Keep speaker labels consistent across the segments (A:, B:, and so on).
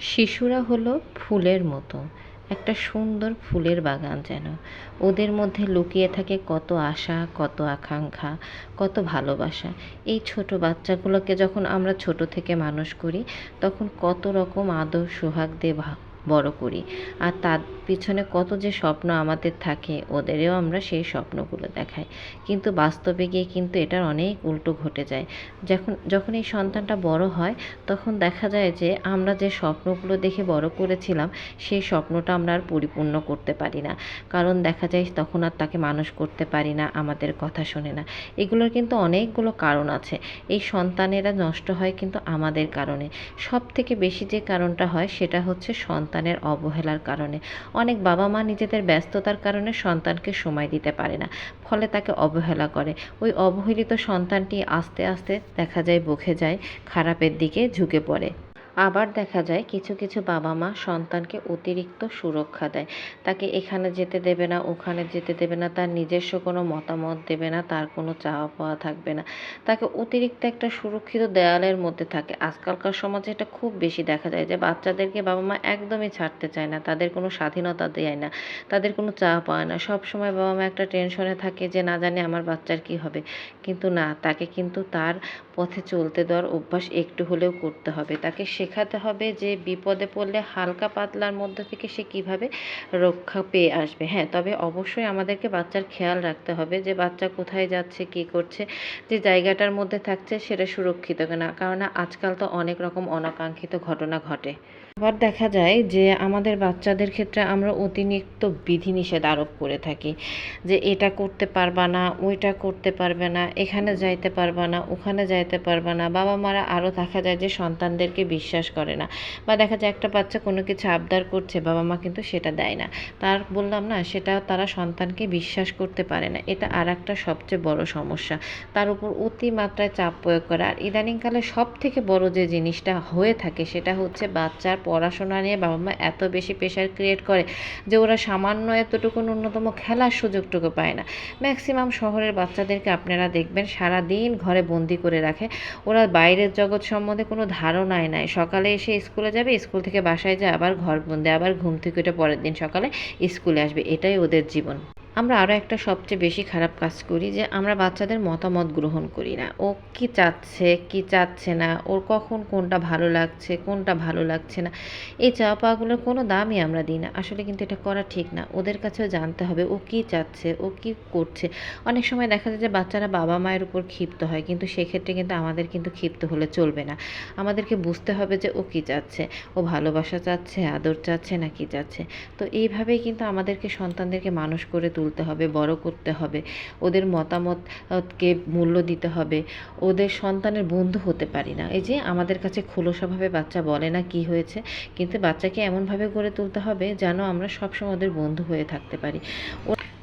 A: শিশুরা হলো ফুলের মতো, একটা সুন্দর ফুলের বাগান যেন। ওদের মধ্যে লুকিয়ে থাকে কত আশা, কত আকাঙ্ক্ষা, কত ভালোবাসা। এই ছোট বাচ্চাগুলোকে যখন আমরা ছোট থেকে মানুষ করি, তখন কত রকম আদর, সোহাগ দিয়ে বড় করি। আর তার পিছনে কত যে স্বপ্ন আমাদের থাকে, ওদেরও আমরা সেই স্বপ্নগুলো দেখাই। কিন্তু বাস্তবে গিয়ে কিন্তু এটার অনেক উল্টো ঘটে যায়। যখন যখন এই সন্তানটা বড় হয়, তখন দেখা যায় যে আমরা যে স্বপ্নগুলো দেখে বড় করেছিলাম, সেই স্বপ্নটা আমরা আর পরিপূর্ণ করতে পারি না। কারণ দেখা যায় তখন আর তাকে মানুষ করতে পারি না, আমাদের কথা শোনে না। এগুলোর কিন্তু অনেকগুলো কারণ আছে। এই সন্তানেরা নষ্ট হয় কিন্তু আমাদের কারণে। সব থেকে বেশি যে কারণটা হয়, সেটা হচ্ছে সন্তানের অবহেলার কারণে। অনেক বাবা মা নিজেদের ব্যস্ততার কারণে সন্তানকে সময় দিতে পারে না, ফলে তাকে অবহেলা করে। ওই অবহেলিত সন্তানটি আস্তে আস্তে দেখা যায়, বকে যায়, খারাপের দিকে ঝুঁকে পড়ে। আবার দেখা যায় কিছু কিছু বাবা মা সন্তানকে অতিরিক্ত সুরক্ষা দেয়। তাকে এখানে যেতে দেবে না, ওখানে যেতে দেবে না, তার নিজস্ব কোনো মতামত দেবে না, তার কোনো চাওয়া পাওয়া থাকবে না। তাকে অতিরিক্ত একটা সুরক্ষিত দেয়ালের মধ্যে থাকে। আজকালকার সমাজে এটা খুব বেশি দেখা যায় যে বাচ্চাদেরকে বাবা মা একদমই ছাড়তে চায় না, তাদের কোনো স্বাধীনতা দেয় না, তাদের কোনো চাওয়া পাওয়া না। সব সময় বাবা মা একটা টেনশনে থাকে যে না জানি আমার বাচ্চার কি হবে। কিন্তু না, তাকে কিন্তু তার পথে চলতে দেওয়ার অভ্যাস একটু হলেও করতে হবে। তাকে শেখাতে হবে যে বিপদে পড়লে হালকা পাতলার মধ্যে থেকে সে কীভাবে রক্ষা পেয়ে আসবে। হ্যাঁ তবে অবশ্যই আমাদেরকে বাচ্চার খেয়াল রাখতে হবে যে বাচ্চা কোথায় যাচ্ছে, কী করছে, যে জায়গাটার মধ্যে থাকছে সেটা সুরক্ষিত কিনা। কারণ আজকাল তো অনেক রকম অনাকাঙ্ক্ষিত ঘটনা ঘটে। আবার দেখা যায় যে আমাদের বাচ্চাদের ক্ষেত্রে আমরা অতিরিক্ত বিধিনিষেধ আরোপ করে থাকি যে এটা করতে পারবা না, ওইটা করতে পারবে না, এখানে যাইতে পারবা না, ওখানে যাইতে পারবা না। বাবা মারা আরও দেখা যায় যে সন্তানদেরকে বিশ্বাস করে না। বা দেখা যায় একটা বাচ্চা কোনো কিছু আবদার করছে, বাবা মা কিন্তু সেটা দেয় না। তার বললাম না, সেটা তারা সন্তানকে বিশ্বাস করতে পারে না। এটা আর একটা সবচেয়ে বড় সমস্যা। তার উপর অতিমাত্রায় চাপ প্রয়োগ করা। আর ইদানিংকালে সব থেকে বড় যে জিনিসটা হয়ে থাকে, সেটা হচ্ছে বাচ্চার পড়াশোনা নিয়ে বাবা মা এত বেশি প্রেশার ক্রিয়েট করে যে ওরা সামান্য এতটুকু ন্যূনতম খেলার সুযোগটুকু পায় না। ম্যাক্সিমাম শহরের বাচ্চাদেরকে আপনারা দেখবেন সারা দিন ঘরে বন্দি করে রাখে। ওরা বাইরের জগৎ সম্বন্ধে কোনো ধারণাই নাই। সকালে এসে স্কুলে যাবে, স্কুল থেকে বাসায় যায়, আবার ঘর বন্ধ আবার ঘুম থেকে উঠে পরের দিন সকালে স্কুলে আসবে। এটাই ওদের জীবন। আমরা আরও একটা সবচেয়ে বেশি খারাপ কাজ করি যে আমরা বাচ্চাদের মতামত গ্রহণ করি না। ও কি চাচ্ছে কি চাচ্ছে না, ওর কখন কোনটা ভালো লাগছে, কোনটা ভালো লাগছে না, এই চাওয়া পাওয়াগুলোর কোনো দামই আমরা দিই না। আসলে কিন্তু এটা করা ঠিক না। ওদের কাছেও জানতে হবে ও কি চাচ্ছে, ও কি করছে। অনেক সময় দেখা যায় যে বাচ্চারা বাবা মায়ের উপর ক্ষিপ্ত হয়, কিন্তু সেক্ষেত্রে কিন্তু আমাদের কিন্তু ক্ষিপ্ত হলে চলবে না। আমাদেরকে বুঝতে হবে যে ও কি চাচ্ছে, ও ভালোবাসা চাচ্ছে, আদর চাচ্ছে না কি চাচ্ছে। তো এইভাবেই কিন্তু আমাদেরকে সন্তানদেরকে মানুষ করে তুলতে হবে, বড় করতে হবে, ওদের মতামতকে মূল্য দিতে হবে, ওদের সন্তানের বন্ধু হতে পারি না। এই যে আমাদের কাছে খোলসাভাবে বাচ্চা বলে না কি হয়েছে, কিন্তু বাচ্চাকে এমনভাবে গড়ে তুলতে হবে যেন আমরা সবসময় ওদের বন্ধু হয়ে থাকতে পারি।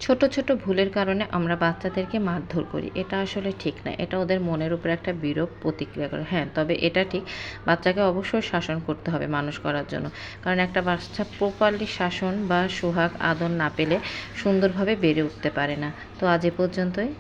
A: ছোট ছোট ভুলের কারণে আমরা বাচ্চাদেরকে মারধর করি। এটা আসলে ঠিক না। এটা ওদের মনের উপর একটা বিরূপ প্রতিক্রিয়া করে। হ্যাঁ তবে এটা ঠিক। বাচ্চাকে অবশ্যই শাসন করতে হবে মানুষ করার জন্য। কারণ একটা বাচ্চা প্রপারলি শাসন বা সোহাগ আদর না পেলে সুন্দরভাবে বেড়ে উঠতে পারে না। তো আজ এ পর্যন্তই।